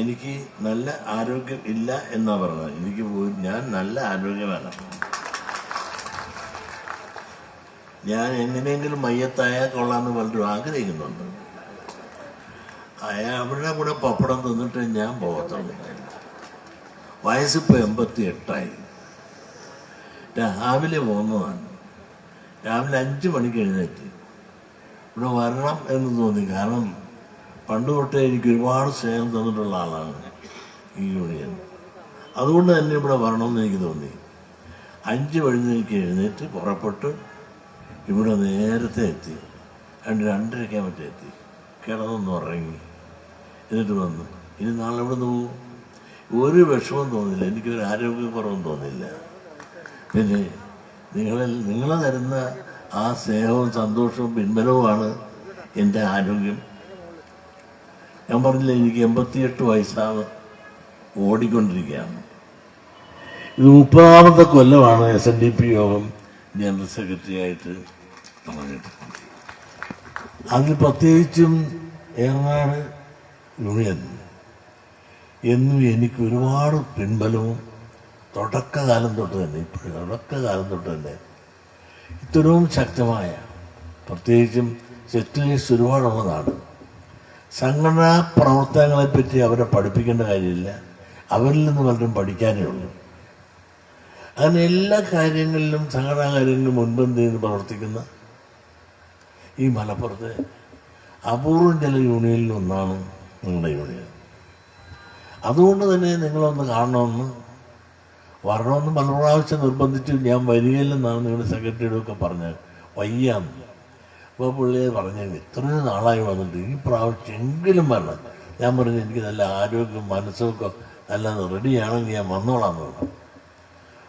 എനിക്ക് നല്ല ആരോഗ്യം ഇല്ല എന്നാ പറഞ്ഞത്. എനിക്ക് പോയി ഞാൻ നല്ല ആരോഗ്യമാണ് ഞാൻ എങ്ങനെയെങ്കിലും മയ്യത്തായാൽ കൊള്ളാമെന്ന് പലരും ആഗ്രഹിക്കുന്നുണ്ട്. അയാൾ അവരുടെ കൂടെ പപ്പടം തിന്നിട്ട് ഞാൻ പോകത്തുള്ളൂ. വയസ്സിപ്പോൾ എൺപത്തി എട്ടായി രാവിലെ പോകുന്നതാണ് രാവിലെ അഞ്ച് മണിക്ക് എഴുന്നേറ്റ്. ഇവിടെ വരണം എന്ന് തോന്നി. കാരണം പണ്ട് തൊട്ടേ എനിക്ക് ഒരുപാട് സ്നേഹം തന്നിട്ടുള്ള ആളാണ് ഈ യൂണിയൻ. അതുകൊണ്ട് തന്നെ ഇവിടെ വരണമെന്ന് എനിക്ക് തോന്നി. അഞ്ച് മണിക്ക് എഴുന്നേറ്റ് പുറപ്പെട്ട് ഇവിടെ നേരത്തെ എത്തി. രണ്ട് രണ്ടരയ്ക്കാൻ മറ്റേ എത്തി. കിടന്നൊന്ന് ഉറങ്ങി. എന്നിട്ട് വന്നു. ഇനി നാളെ ഇവിടെ നിന്ന് പോകും ഒരു വിഷമം തോന്നില്ല. എനിക്കൊരു ആരോഗ്യക്കുറവും തോന്നില്ല. പിന്നെ നിങ്ങളിൽ നിങ്ങൾ തരുന്ന ആ സ്നേഹവും സന്തോഷവും പിൻബലവുമാണ് എന്റെ ആരോഗ്യം. ഞാൻ പറഞ്ഞില്ല എനിക്ക് എൺപത്തിയെട്ട് വയസ്സാണ്. ഓടിക്കൊണ്ടിരിക്കുകയാണ്. ഇത് മുപ്പതാമത്തെ കൊല്ലമാണ് എസ് എൻ ഡി പി യോഗം ജനറൽ സെക്രട്ടറി ആയിട്ട് പറഞ്ഞിട്ട്. അതിൽ പ്രത്യേകിച്ചും ഏറനാട് യൂണിയൻ എന്നും എനിക്ക് ഒരുപാട് പിൻബലവും തുടക്കകാലം തൊട്ട് തന്നെ ഇപ്പോഴും തുടക്കകാലം തൊട്ട് തന്നെ ഇത്രയും ശക്തമായ പ്രത്യേകിച്ചും സെറ്റിലേഴ്സ് ഒരുപാടുള്ളതാണ്. സംഘടനാ പ്രവർത്തനങ്ങളെപ്പറ്റി അവരെ പഠിപ്പിക്കേണ്ട കാര്യമില്ല. അവരിൽ നിന്ന് പലരും പഠിക്കാനേ ഉള്ളൂ. അങ്ങനെ എല്ലാ കാര്യങ്ങളിലും സംഘടനാ കാര്യങ്ങളിലും മുൻപന്തി നിന്ന് പ്രവർത്തിക്കുന്ന ഈ മലപ്പുറത്ത് അപൂർവം ചില യൂണിയനിൽ ഒന്നാണ് നിങ്ങളുടെ യൂണിയൻ. അതുകൊണ്ട് തന്നെ നിങ്ങളൊന്ന് കാണണമെന്ന് വരണമെന്ന് പല പ്രാവശ്യം നിർബന്ധിച്ചു ഞാൻ വരികയില്ലെന്നാണ് നിങ്ങളുടെ സെക്രട്ടറിയുടെ ഒക്കെ പറഞ്ഞത്. വയ്യാന്ന്. അപ്പോൾ പുള്ളിയെ പറഞ്ഞു ഇത്രയും നാളായി വന്നിട്ട് ഈ പ്രാവശ്യം എങ്കിലും വരണം ഞാൻ പറഞ്ഞു എനിക്ക് നല്ല ആരോഗ്യം മനസ്സൊക്കെ നല്ല റെഡിയാണെങ്കിൽ ഞാൻ വന്നോളാം എന്ന്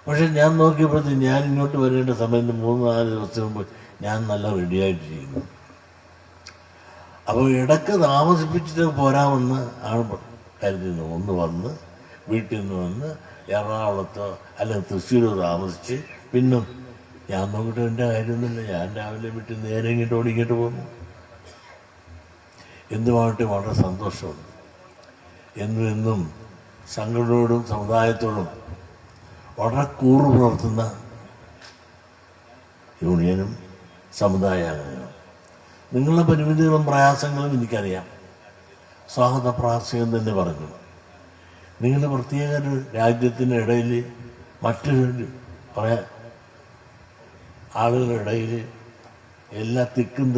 പക്ഷെ ഞാൻ നോക്കിയപ്പോഴത്തേക്ക് ഞാൻ ഇങ്ങോട്ട് വരേണ്ട സമയത്ത് മൂന്ന് നാല് ദിവസം മുമ്പ് ഞാൻ നല്ല റെഡിയായിട്ടിരിക്കുന്നു. അപ്പോൾ ഇടയ്ക്ക് താമസിപ്പിച്ചിട്ട് പോരാമെന്ന് ആണ് കരുതുന്നത്. ഒന്ന് വന്ന് വീട്ടിൽ നിന്ന് വന്ന് എറണാകുളത്തോ അല്ലെങ്കിൽ തൃശ്ശൂരോ താമസിച്ച് പിന്നെ ഞാൻ നോക്കിയിട്ട് എന്റെ കാര്യമൊന്നുമില്ല ഞാൻ രാവിലെ വിട്ട് നേരെ ഇങ്ങോട്ട് ഓടിങ്ങിട്ട് പോകുന്നു എന്തുമായിട്ട് വളരെ സന്തോഷമുണ്ട്. എന്നും എന്നും സംഘടനയോടും സമുദായത്തോടും വളരെ കൂറു പുലർത്തുന്ന യൂണിയനും സമുദായ അംഗങ്ങളും നിങ്ങളുടെ പരിമിതികളും പ്രയാസങ്ങളും എനിക്കറിയാം. സ്വാഗത പ്രാർത്ഥികൻ തന്നെ പറഞ്ഞു. നിങ്ങളുടെ പ്രത്യേക ഒരു രാജ്യത്തിന്റെ ഇടയിൽ മറ്റൊരു പറയാ ആളുകളുടെ ഇടയിൽ എല്ലാ തിക്കും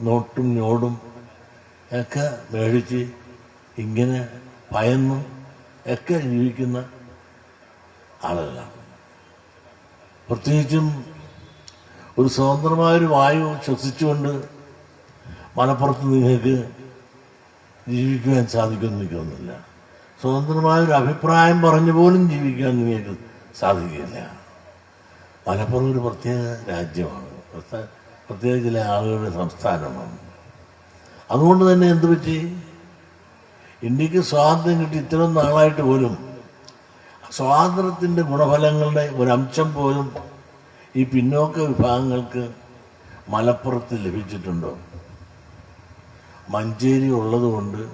നോട്ടും ഞോടും ഒക്കെ മേടിച്ച് ഇങ്ങനെ ഭയന്നും ഒക്കെ ജീവിക്കുന്ന ആളുകളാണ്. പ്രത്യേകിച്ചും ഒരു സ്വതന്ത്രമായൊരു വായു ശ്വസിച്ചുകൊണ്ട് മലപ്പുറത്ത് നിങ്ങൾക്ക് ജീവിക്കുവാൻ സാധിക്കുമെന്ന് എനിക്ക് തോന്നുന്നില്ല. സ്വതന്ത്രമായൊരു അഭിപ്രായം പറഞ്ഞു പോലും ജീവിക്കാൻ നിങ്ങൾക്ക് സാധിക്കില്ല മലപ്പുറം ഒരു പ്രത്യേക രാജ്യമാണ്. പ്രത്യേക ചില ആളുകളുടെ സംസ്ഥാനമാണ്. അതുകൊണ്ട് തന്നെ എന്ത് പറ്റി? ഇന്ത്യയ്ക്ക് സ്വാതന്ത്ര്യം കിട്ടി ഇത്രയും നാളായിട്ട് പോലും സ്വാതന്ത്ര്യത്തിന്റെ ഗുണഫലങ്ങളുടെ ഒരംശം പോലും ഈ പിന്നോക്ക വിഭാഗങ്ങൾക്ക് മലപ്പുറത്ത് ലഭിച്ചിട്ടുണ്ടോ? മഞ്ചേരി ഉള്ളതുകൊണ്ട്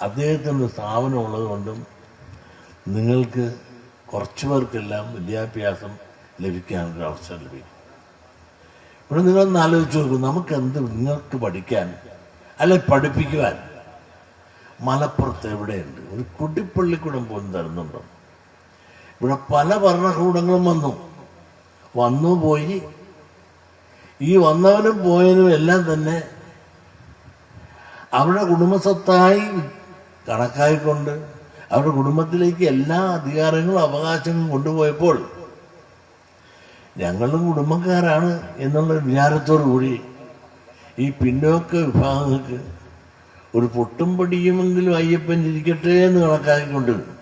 അദ്ദേഹത്തിന്റെ സ്ഥാപനം ഉള്ളതുകൊണ്ടും നിങ്ങൾക്ക് കുറച്ചു പേർക്കെല്ലാം വിദ്യാഭ്യാസം ലഭിക്കാനൊരു അവസരം ലഭിക്കും. ഇവിടെ നിങ്ങളൊന്ന് ആലോചിച്ച് നോക്കും നമുക്ക് എന്ത് നിങ്ങൾക്ക് പഠിക്കാൻ അല്ലെ പഠിപ്പിക്കുവാൻ? മലപ്പുറത്ത് എവിടെയുണ്ട്? ഒരു കുടിപ്പള്ളിക്കൂടം പോലും തരുന്നുണ്ടോ? ഇവിടെ പല ഭരണകൂടങ്ങളും വന്നു. വന്നു പോയി. ഈ വന്നവനും പോയവനും എല്ലാം തന്നെ അവരുടെ കുടുംബസ്വത്തായി കണക്കായിക്കൊണ്ട് അവരുടെ കുടുംബത്തിലേക്ക് എല്ലാ അധികാരങ്ങളും അവകാശങ്ങളും കൊണ്ടുപോയപ്പോൾ ഞങ്ങളും കുടുംബക്കാരാണ് എന്നുള്ള വിചാരത്തോടു കൂടി ഈ പിന്നോക്ക വിഭാഗങ്ങൾക്ക് ഒരു പൊട്ടും പൊടിയുമെങ്കിലും അയ്യപ്പൻ ഇരിക്കട്ടെ എന്ന് കണക്കാക്കിക്കൊണ്ട്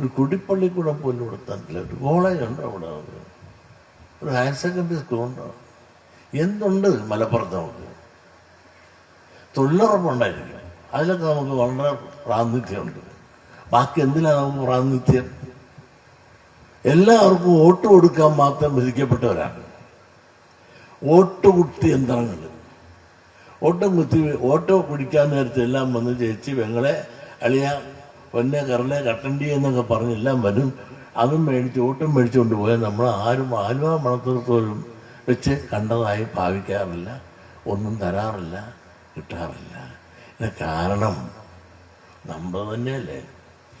ഒരു കുടിപ്പള്ളിക്കൂടം പോലും കൊടുത്തിട്ടില്ല ഒരു കോളേജ് ഉണ്ടോ അവിടെ? ഒരു ഹയർ സെക്കൻഡറി സ്കൂളുണ്ടോ എന്തുണ്ട് മലപ്പുറത്ത് നമുക്ക്? തൊഴിലുറപ്പുണ്ടായിരിക്കും. അതിലൊക്കെ നമുക്ക് വളരെ പ്രാതിനിധ്യമുണ്ട്. ബാക്കി എന്തിനാണ് നമുക്ക് പ്രാതിനിധ്യം? എല്ലാവർക്കും വോട്ട് കൊടുക്കാൻ മാത്രം വിധിക്കപ്പെട്ടവരാണ്. വോട്ട് കുത്തി യന്ത്രങ്ങൾ. ഓട്ടം കുത്തി ഓട്ടോ പിടിക്കാൻ നേരത്തെ എല്ലാം വന്ന് ചേച്ചി വെങ്ങളെ അളിയ പൊന്നെ കറലെ കട്ടണ്ടി എന്നൊക്കെ പറഞ്ഞെല്ലാം വരും. അതും മേടിച്ച് ഓട്ടം മേടിച്ചുകൊണ്ട് പോയാൽ നമ്മൾ ആരും ആലുവ മണത്തോളം വെച്ച് കണ്ടതായി ഭാവിക്കാറില്ല. ഒന്നും തരാറില്ല കിട്ടാറില്ല. കാരണം നമ്മൾ തന്നെയല്ലേ?